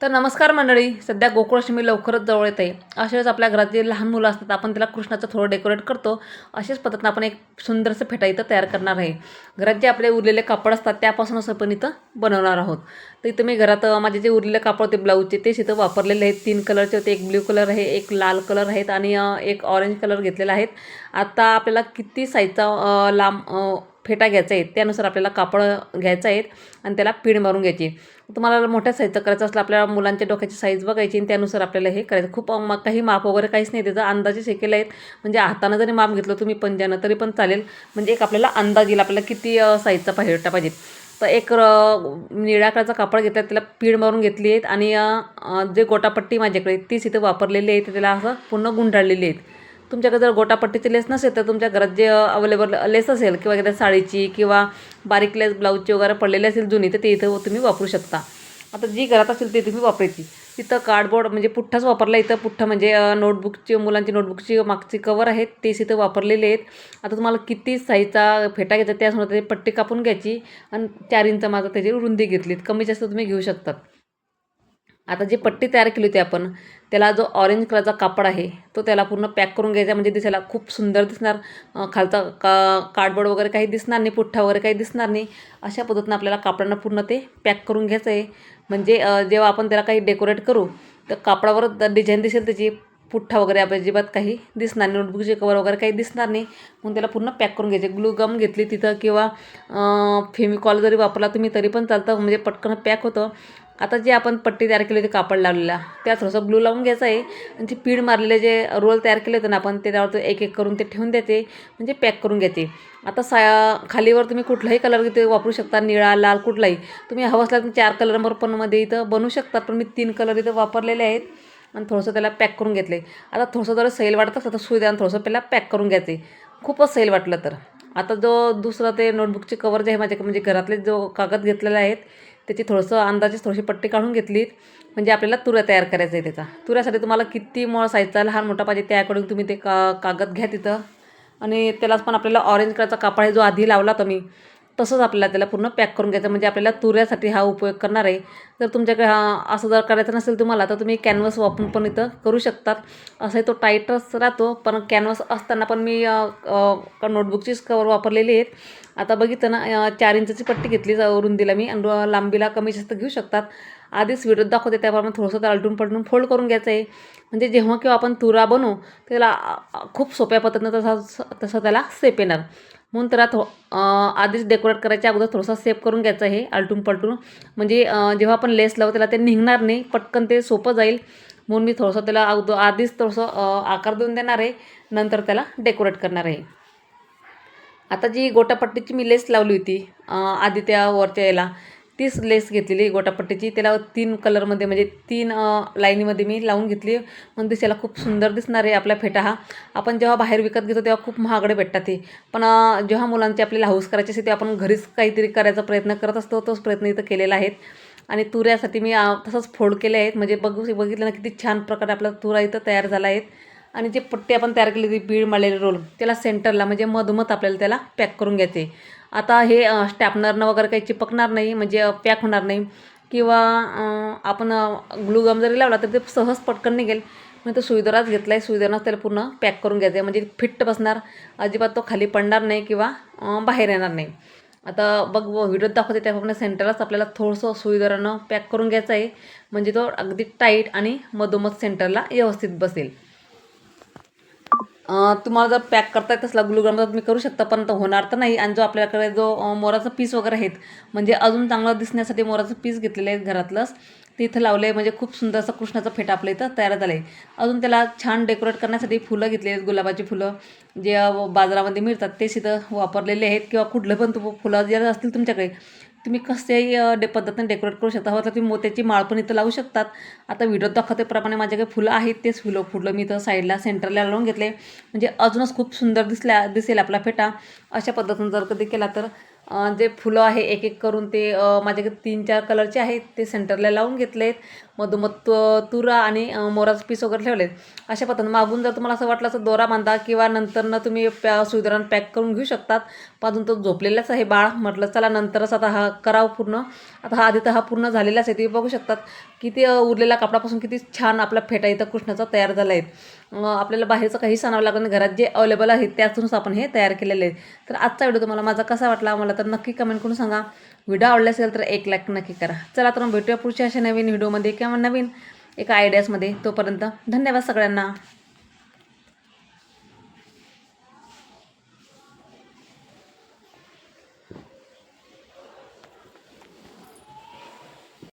तर नमस्कार मंडळी सध्या गोकुळाष्टमी लवकरच जवळ येत. आहे अशा वेळेस आपल्या घरात जे लहान मुलं असतात आपण त्याला कृष्णाचं थोडं डेकोरेट करतो. अशाच पद्धतीनं आपण एक सुंदरसं फेटा इथं तयार करणार आहे. घरात जे आपले उरलेले कापड असतात त्यापासूनच आपण इथं बनवणार आहोत. तर इथं मी घरात माझे जे उरलेले कापड होते ब्लाऊजचे तेच इथं वापरलेले आहेत. तीन कलरचे होते एक ब्ल्यू कलर आहे एक लाल कलर आहेत आणि एक ऑरेंज कलर घेतलेला आहेत. आता आपल्याला किती साईजचा लांब फेटा घ्यायचा आहे त्यानुसार आपल्याला कापड घ्यायचं आहे आणि त्याला पीड मारून घ्यायची. तुम्हाला मोठ्या साईजचं करायचं असलं आपल्या मुलांच्या डोक्याची साईज बघायची आणि त्यानुसार आपल्याला हे करायचं. खूप मग काही माप वगैरे काहीच नाही त्याचा अंदाजे शेकेले आहेत म्हणजे हातानं जरी माप घेतलं तुम्ही पंजानं तरी पण चालेल. म्हणजे एक आपल्याला अंदाज येईल आपल्याला किती साईजचा फेटा पाहिजे. तर एक निळ्या कलरचा कापड घेतला त्याला पीड मारून घेतली आहेत आणि जे गोटापट्टी माझ्याकडे तीच इथं वापरलेली आहे तर त्याला असं पूर्ण गुंडाळलेली आहेत. तुमच्याकडे जर गोटापट्टीची लेस नसेल तर तुमच्या घरात जे अवेलेबल लेस असेल किंवा एखाद्या साडीची किंवा बारीक लेस ब्लाऊजची वगैरे पडलेली असेल जुनी तर ते इथं तुम्ही वापरू शकता. आता जी घरात असेल ती तुम्ही वापरायची. तिथं कार्डबोर्ड म्हणजे पुठ्ठाच वापरला इथं पुठ्ठा म्हणजे नोटबुकची मुलांची नोटबुकची मागची कवर आहेत तेच इथं वापरलेले आहेत. आता तुम्हाला किती साईजचा फेटा घ्यायचा त्यासमोर त्याची पट्टी कापून घ्यायची आणि चार इंच माझं त्याची रुंदी घेतली. कमी जास्त तुम्ही घेऊ शकतात. आता जी पट्टी तयार केली होती आपण त्याला जो ऑरेंज कलरचा कापड आहे तो त्याला पूर्ण पॅक करून घ्यायचा म्हणजे दिसायला खूप सुंदर दिसणार. खालचा का कार्डबोर्ड वगैरे काही दिसणार नाही पुठ्ठा वगैरे काही दिसणार नाही. अशा पद्धतीनं आपल्याला कापडांना पूर्ण ते पॅक करून घ्यायचं आहे. म्हणजे जेव्हा आपण त्याला काही डेकोरेट करू तर कापडावर डिझाईन दिसेल त्याची पुठ्ठा वगैरे अजिबात काही दिसणार नाही. नोटबुकचे कवर वगैरे काही दिसणार नाही. म्हणून त्याला पूर्ण पॅक करून घ्यायचे. ग्लू गम घेतली तिथं किंवा फेमिकॉल जरी वापरला तुम्ही तरी पण चालतं. म्हणजे पटकन पॅक होतं. आता जे आपण पट्टी तयार केली होती कापड लावलेला त्या थोडंसं ग्लू लावून घ्यायचं आहे. आणि ते पीड मारलेले जे रोल तयार केले होते ना आपण ते त्यावर ते एक एक करून ते ठेवून देते म्हणजे पॅक करून घेते आता सा खालीवर तुम्ही कुठलाही कलर इथे वापरू शकता. निळा लाल कुठलाही. तुम्ही हवं असला तर चार कलरवर पण मध्ये इथं बनवू शकतात पण मी तीन कलर इथं वापरलेले आहेत. आणि थोडंसं त्याला पॅक करून घेतले. आता थोडंसं जर सैल वाटत असलं तर सुई द्या आणि थोडंसं पहिला पॅक करून घ्यायचे. खूपच सैल वाटलं तर. आता जो दुसरा ते नोटबुकचे कवर जे आहे माझ्या म्हणजे घरातले जो कागद घेतलेले आहेत त्याची थोडंसं अंदाजेच थोडीशी पट्टी काढून घेतलीत म्हणजे आपल्याला तुऱ्या तयार करायचं आहे त्याचा. तुऱ्यासाठी तुम्हाला किती मळ साईजचा लहान मोठा पाहिजे त्याकडून तुम्ही ते का कागद घ्या तिथं. आणि त्यालाच पण आपल्याला ऑरेंज कलरचा कापड आहे जो आधी लावला होता मी. तसंच आपल्याला त्याला पूर्ण पॅक करून घ्यायचं म्हणजे आपल्याला तुऱ्यासाठी हा उपयोग करणार आहे. जर तुमच्याकडे हा असं जर करायचं नसेल तुम्हाला तर तुम्ही कॅनव्हस वापरून पण इथं करू शकतात. असंही तो टाईटच राहतो पण कॅनव्हस असताना पण मी नोटबुकचीच कवर वापरलेली आहेत. आता बघितलं ना चार इंचची पट्टी घेतली जा- रुंदीला मी आणि लांबीला कमी जास्त घेऊ शकतात. आधीच व्हिडिओ दाखवते त्याप्रमाणे थोडंसं तर आलटून पलटून फोल्ड करून घ्यायचं आहे. म्हणजे जेव्हा किंवा आपण तुरा बनवू त्याला खूप सोप्या पद्धतीनं तसा तसं त्याला सेप येणार. म्हणून त्याला थो आधीच डेकोरेट करायच्या अगोदर थोडंसं सेप करून घ्यायचं आहे आलटून पलटून. म्हणजे जेव्हा आपण लेस लावू त्याला ते निघणार नाही पटकन ते सोपं जाईल. म्हणून मी थोडंसं त्याला अगोदर आधीच थोडंसं आकार देऊन देणार आहे. नंतर त्याला डेकोरेट करणार आहे. आता जी गोटापट्टीची मी लेस लावली होती आधी त्या वरच्या याला तीच लेस घेतलेली गोटापट्टीची. त्याला तीन कलरमध्ये म्हणजे तीन लाईनीमध्ये मी लावून घेतली. मग दिसायला खूप सुंदर दिसणार आहे आपला फेटा हा. आपण जेव्हा बाहेर विकत घेतो तेव्हा खूप महागडे भेटतात ते. पण जेव्हा मुलांची आपल्याला हाऊस करायची असते ते आपण घरीच काहीतरी करायचा प्रयत्न करत असतो. तोच प्रयत्न इथं केलेला आहे. आणि तुऱ्यासाठी मी तसंच फोड केले आहेत. म्हणजे बघू बघितलं ना किती छान प्रकारे आपला तुरा इथं तयार झाला आहे. आणि जे पट्टी आपण तयार केली ती बीड मारलेले रोल त्याला सेंटरला म्हणजे मधोमध आपल्याला त्याला पॅक करून घ्यायचे. आता हे स्टॅपनरनं वगैरे काही चिपकणार नाही म्हणजे पॅक होणार नाही. किंवा आपण ग्लूगम जरी लावला तर ते सहज पटकन निघेल. मी तो सुईदराच घेतला आहे सुईदोराच त्याला पूर्ण पॅक करून घ्यायचं आहे म्हणजे फिट्ट बसणार अजिबात तो खाली पडणार नाही किंवा बाहेर येणार नाही. आता बघ व्हिडिओ दाखवते त्याप्रमाणे सेंटरलाच आपल्याला थोडंसं सुईदरानं पॅक करून घ्यायचं आहे. म्हणजे तो अगदी टाईट आणि मधोमध सेंटरला व्यवस्थित बसेल. तुम्हाला जर पॅक करता येत असला ग्लुगन तर तुम्ही करू शकता पण तो होणार तर नाही. आणि जो आपल्याकडे जो मोराचं मोराचा पीस वगैरे आहेत म्हणजे अजून चांगलं दिसण्यासाठी मोराचं पीस घेतलेलं आहे घरातलंच ते इथं लावलं आहे म्हणजे खूप सुंदर असं कृष्णाचा फेटा आपल्या इथं तयार झालं आहे अजून त्याला छान डेकोरेट करण्यासाठी फुलं घेतली आहेत गुलाबाची फुलं जे बाजारामध्ये मिळतात तेच इथं वापरलेले आहेत किंवा कुठलं पण तु फुलं जर असतील तुमच्याकडे तुम्ही कशाही डे पद्धतीने डेकोरेट करू शकता. हवं तर तुम्ही मोत्याची माळ पण इथं लावू शकतात. आता व्हिडिओ दाखवतेप्रमाणे माझे काही फुलं आहेत. तेच फुलं फुलं मी इथं साईडला सेंटरला लावून घेतले. म्हणजे अजूनच खूप सुंदर दिसल्या दिसेल आपला फेटा. अशा पद्धतीनं जर कधी केला तर जे फुलं आहे एक एक करून ते माझ्याकडे तीन चार कलरचे आहेत ते सेंटरला लावून घेतलेत. मधोमध तु- तुरा आणि मोराचं पीस वगैरे ठेवलेत. अशा पद्धतीनं मागून जर तुम्हाला असं वाटलं असं दोरा बांधा किंवा नंतरनं तुम्ही प्या सुईदोरानं पॅक करून घेऊ शकतात. पाजून तो झोपलेलाच आहे बाळ. म्हटलं चला नंतरच आता हा करावं पूर्ण. आता हा आधी तर हा पूर्ण झालेलाच आहे. तुम्ही बघू शकतात किती उरलेला कापडापासून कपडापासून किती छान आपला फेटा इथं कृष्णाचा तयार झाला आहे आपल्याला बाहेरचं काही सणावं लागत नाही. घरात जे अवेलेबल आहे त्यातूनच आपण हे तयार केलेले आहे तर आजचा व्हिडिओ तुम्हाला माझा कसा वाटला मला तर नक्की कमेंट करून सांगा. व्हिडिओ आवडला असेल तर एक लाईक नक्की करा. चला तर मग भेटूया पुढच्या अशा नवीन व्हिडिओमध्ये किंवा नवीन एका आयडियाजमध्ये तोपर्यंत धन्यवाद सगळ्यांना.